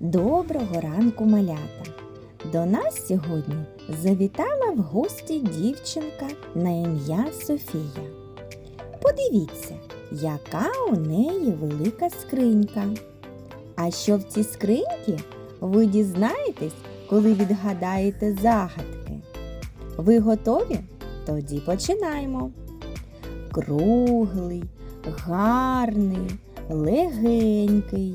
Доброго ранку, малята! До нас сьогодні завітала в гості дівчинка на ім'я Софія. Подивіться, яка у неї велика скринька. А що в цій скриньці, ви дізнаєтесь, коли відгадаєте загадки. Ви готові? Тоді починаємо. Круглий, гарний, легенький,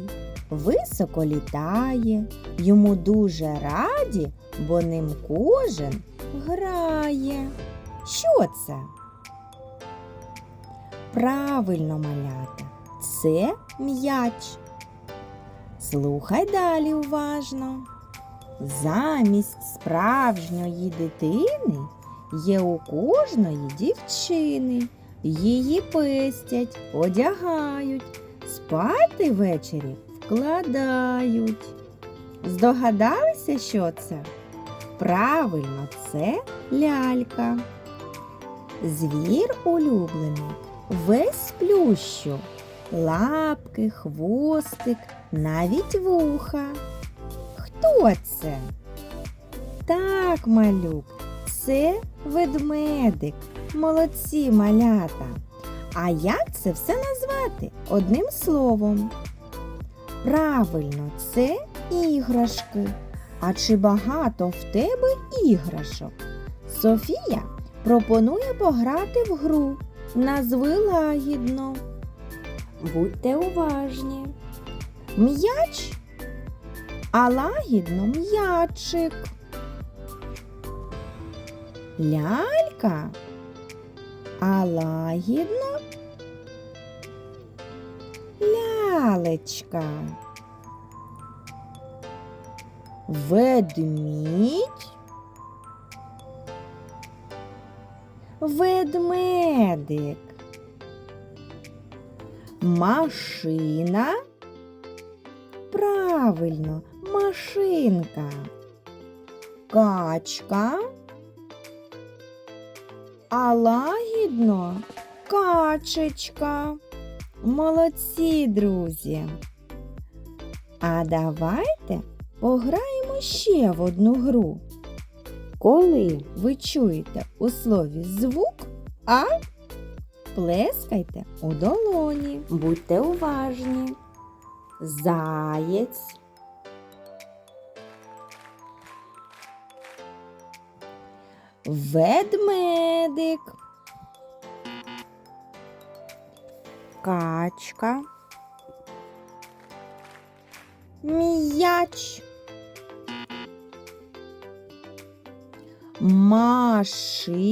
високо літає, йому дуже раді, бо ним кожен грає. Що це? Правильно, малята, це м'яч. Слухай далі уважно. Замість справжньої дитини є у кожної дівчини. Її пестять, одягають, спати ввечері вкладають. Здогадалися, що це? Правильно, це лялька. Звір улюблений весь плющу, лапки, хвостик, навіть вуха. Хто це? Так, малюк, це ведмедик. Молодці малята. А як це все назвати одним словом? Правильно, це іграшки. А чи багато в тебе іграшок? Софія пропонує пограти в гру. Назви лагідно. Будьте уважні. М'яч, а лагідно м'ячик. Лялька, а лагідно лялечка. Ведмідь. Ведмедик. Машина. Правильно, машинка. Качка. А лагідно качечка. Молодці, друзі. А давайте пограємо ще в одну гру. Коли ви чуєте у слові звук А, плескайте у долоні. Будьте уважні. Заєць. Ведмедик. Качка. М'яч. Машина.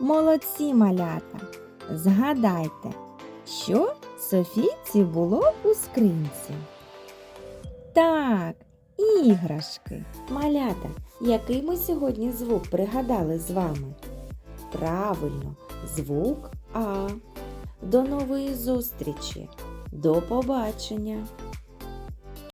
Молодці малята. Згадайте, що Софійці було у скринці. Так, іграшки. Малята, який ми сьогодні звук пригадали з вами? Правильно, звук А. До нової зустрічі. До побачення!